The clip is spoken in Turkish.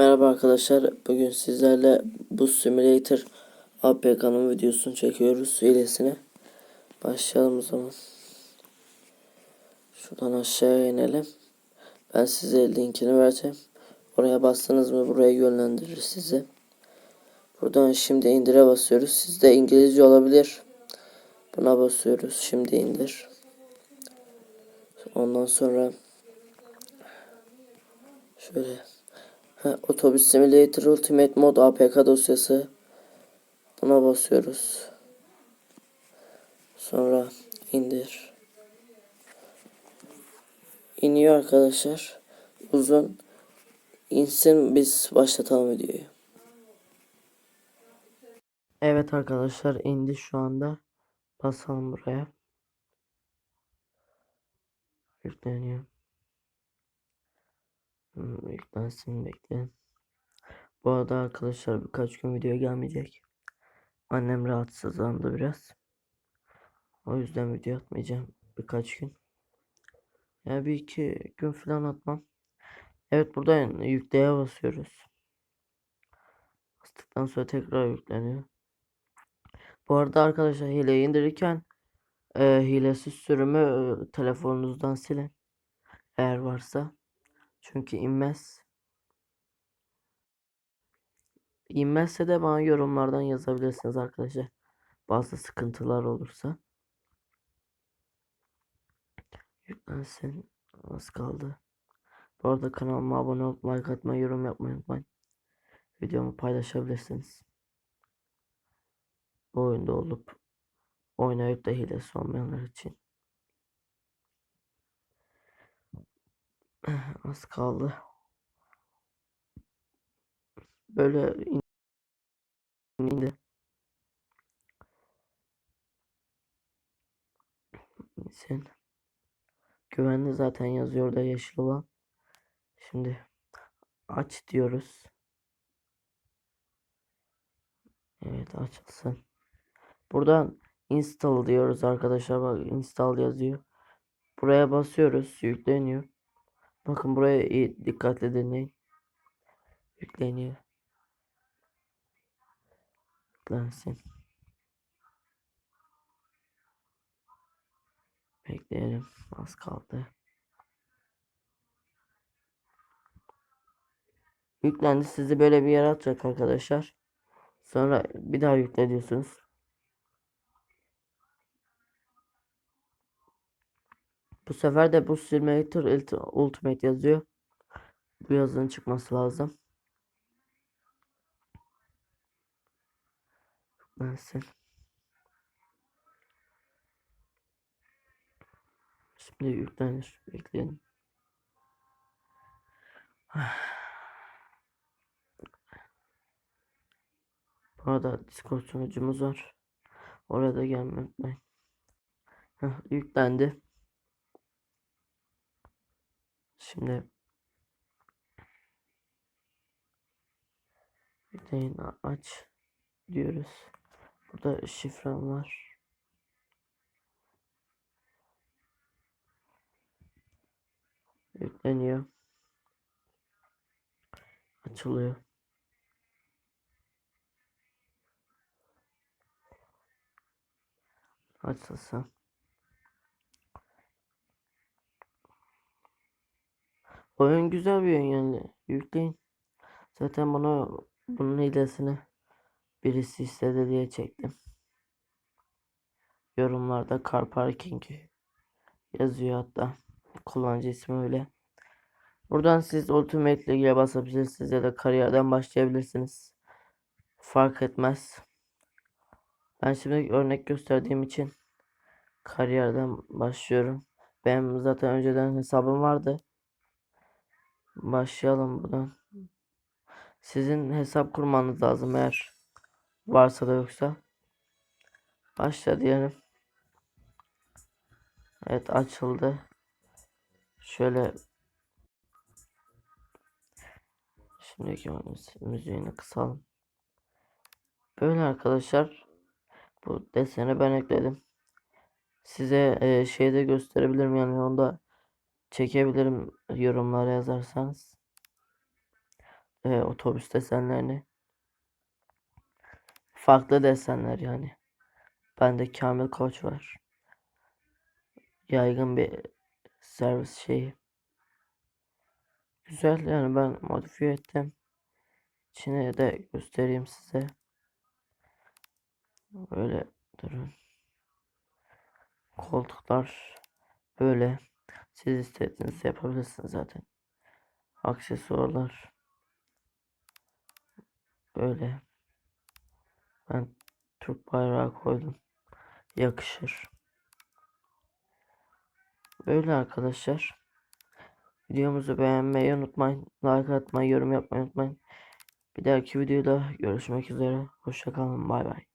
Merhaba arkadaşlar. Bugün sizlerle bu simulator APK'nın videosunu çekiyoruz. Hilesine. Başlayalım o zaman. Şuradan aşağıya inelim. Ben size linkini vereceğim. Oraya bastınız mı buraya yönlendirir sizi. Buradan şimdi indire basıyoruz. Sizde İngilizce olabilir. Buna basıyoruz. Şimdi indir. Ondan sonra şöyle Otobüs Simulator Ultimate Mod APK dosyası. Buna basıyoruz. Sonra indir. İniyor arkadaşlar. Uzun. İnsin biz başlatalım videoyu. Evet arkadaşlar indi şu anda. Basalım buraya. Yükleniyor. Hmm, Yüklensin bekleyin. Bu arada arkadaşlar birkaç gün video gelmeyecek. Annem rahatsızlandı biraz. O yüzden video atmayacağım birkaç gün. Yani bir iki gün falan atmam. Evet buradan yükleye basıyoruz. Bastıktan sonra tekrar yükleniyor. Bu arada arkadaşlar hileyi indirirken e, hilesiz sürümü e, telefonunuzdan silin. Eğer varsa. Çünkü inmez. İnmezse de bana yorumlardan yazabilirsiniz arkadaşlar. Bazı sıkıntılar olursa. Yüklensin. Az kaldı. Bu arada kanalıma abone olup like atmayı, yorum yapmayı unutmayın. Videomu paylaşabilirsiniz. Bu oyunda olup oynayıp da hilesi olmayanlar için. Az kaldı. Böyle in- indi. İnsin. Güvenli zaten yazıyor da yeşil olan. Şimdi aç diyoruz. Evet açılsın. Buradan install diyoruz arkadaşlar. Bak install yazıyor. Buraya basıyoruz. Yükleniyor. Bakın buraya iyi dikkatle dinleyin. Yükleniyor. Yüklensin. Bekleyelim. Az kaldı. Yüklendi. Sizi böyle bir yere atacak arkadaşlar. Sonra bir daha yükle diyorsunuz. Bu sefer de bu Simulator Ulti- Ultimate yazıyor. Bu yazının çıkması lazım. Yüklensin. Şimdi yüklenir. Bekleyin. Bu arada Discord sunucumuz var. Orada gelmeyi unutmayın. Yüklendi. Şimdi a- aç diyoruz. Burada şifrem var. Yükleniyor. Açılıyor. Açılsın. Oyun güzel bir oyun yani. Yükleyin. Zaten bana bunun hilesini birisi istedi diye çektim. Yorumlarda car parking yazıyor hatta. Kullanıcı ismi öyle. Buradan siz Ultimate League'e basabilirsiniz ya da kariyerden başlayabilirsiniz. Fark etmez. Ben şimdi örnek gösterdiğim için kariyerden başlıyorum. Benim zaten önceden hesabım vardı. Başlayalım buradan. Sizin hesap kurmanız lazım eğer varsa da yoksa. Başla diyelim. Evet açıldı. Şöyle şimdiki müziğini kısalım. Böyle arkadaşlar. Bu deseni ben ekledim. Size e, şeyde gösterebilirim yani onda çekebilirim yorumlara yazarsanız. e, otobüs desenlerini. Farklı desenler yani. Bende Kamil Koç var. Yaygın bir servis şeyi. Güzel yani ben modifiye ettim. İçine de göstereyim size. Böyle durun. Koltuklar böyle. Siz istediğinizi yapabilirsiniz zaten. Aksesuarlar böyle. Ben Türk bayrağı koydum. Yakışır. Böyle arkadaşlar. Videomuzu beğenmeyi unutmayın. Like atmayı, yorum yapmayı unutmayın. Bir dahaki videoda görüşmek üzere. Hoşçakalın. Bay bay.